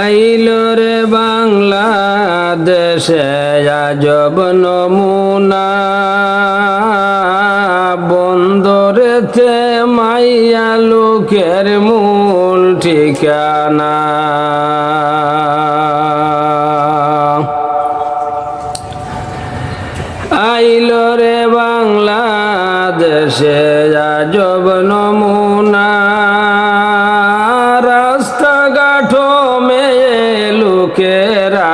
আইল রে বাংলাদেশে আজব নমুনা। বন্দরেতে মাইয়া লোকের মূল ঠিকানা। আইল রে বাংলাদেশে আজব নমুনা।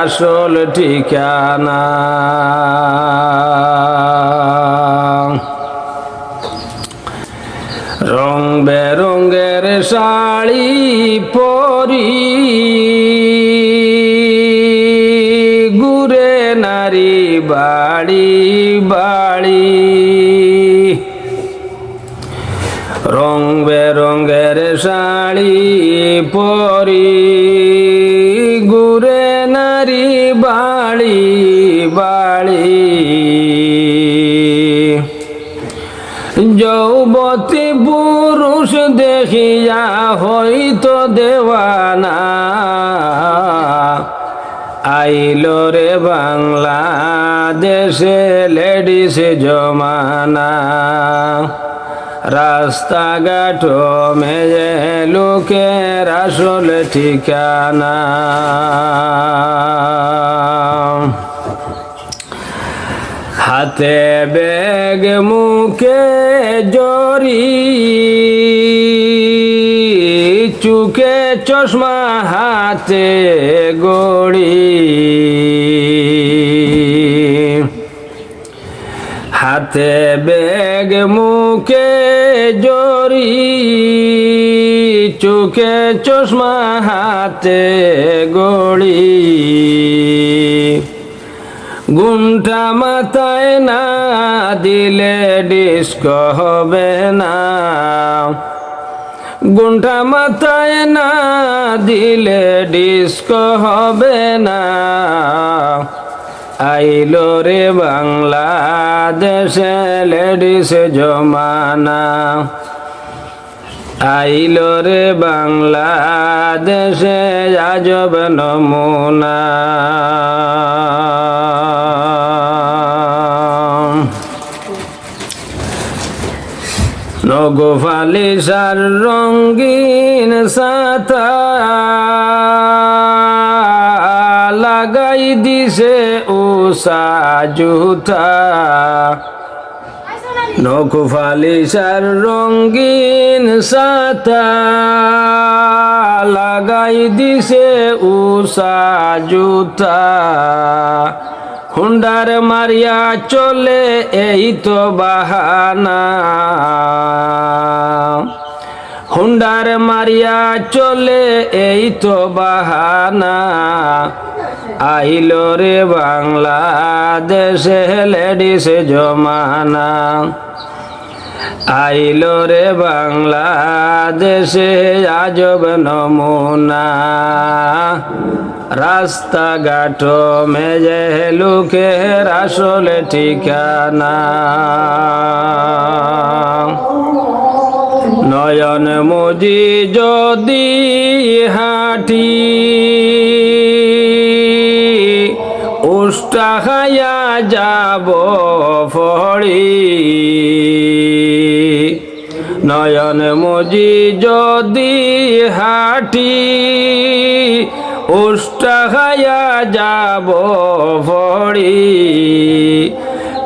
আসল ঠিকানা। রং বেরঙ্গের শাড়ি পরি। ঘুরে নারী বাড়ি বাড়ি। রং বেরঙ্গের শাড়ি পরি। নারী বাড়ি বাড়ি। যৌবতী পুরুষ দেখিয়া হইতো দেওয়ানা। আইল রে বাংলাদেশে লেডিস জমানা। রাস্তাঘাট মেয়ে লোকের আসল ঠিকানা। হাতে বেগ মুখে জরি, চুকে চশমা হাতে গড়ি। হাতে বেগ মুখে জরি, চোখে চশমা হাতে গড়ি। গুন্টা মাথায় না দিলে ডিস্ক হবে না। গুন্টা মাথায় না দিলে ডিস্ক হবে না। আইলো রে বাংলাদেশে লেডিস জমানা। আইলো রে বাংলাদেশে আজব নমুনা। নগোফালিসার রঙ্গিন সাতা। জুতা নকুফালিসার রঙ্গিন সাতা লাগাই দিছে উষা জুতা হুন্ডার মারিয়া চলে এই তো বাহানা। হুন্ডার মারিয়া চলে এই তো বাহানা। আইল রে বাংলাদেশে লেডিস জমানা। আইল রে বাংলাদেশে আজব নমুনা। রাস্তাঘাট মেজে লুকে আসলে ঠিকানা। নয়ন মুজি যদি হাঁটি খাইয়া যাব ফড়ি। নয়ন মুজি যদি হাঁটি উষ্টা খাইয়া যাব ফড়ি।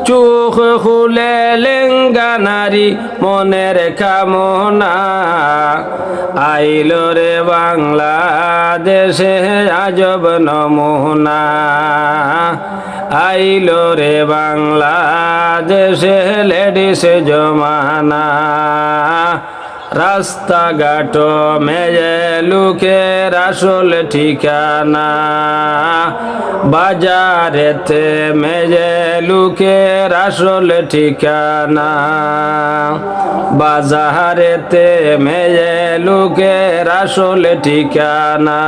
চোখ খুলে লেঙ্গা নারী মনের কামনা আইল রে বাংলাদেশে, আজব নমুনা। আইল রে বাংলাদেশে, লেডিস জমানা। রাস্তাঘাট মেয়ে লোকের আসল ঠিকানা। বাজারেতে মেয়ে লোকের আসল ঠিকানা। বাজারেতে মেয়ে লোকের আসলে ঠিকানা।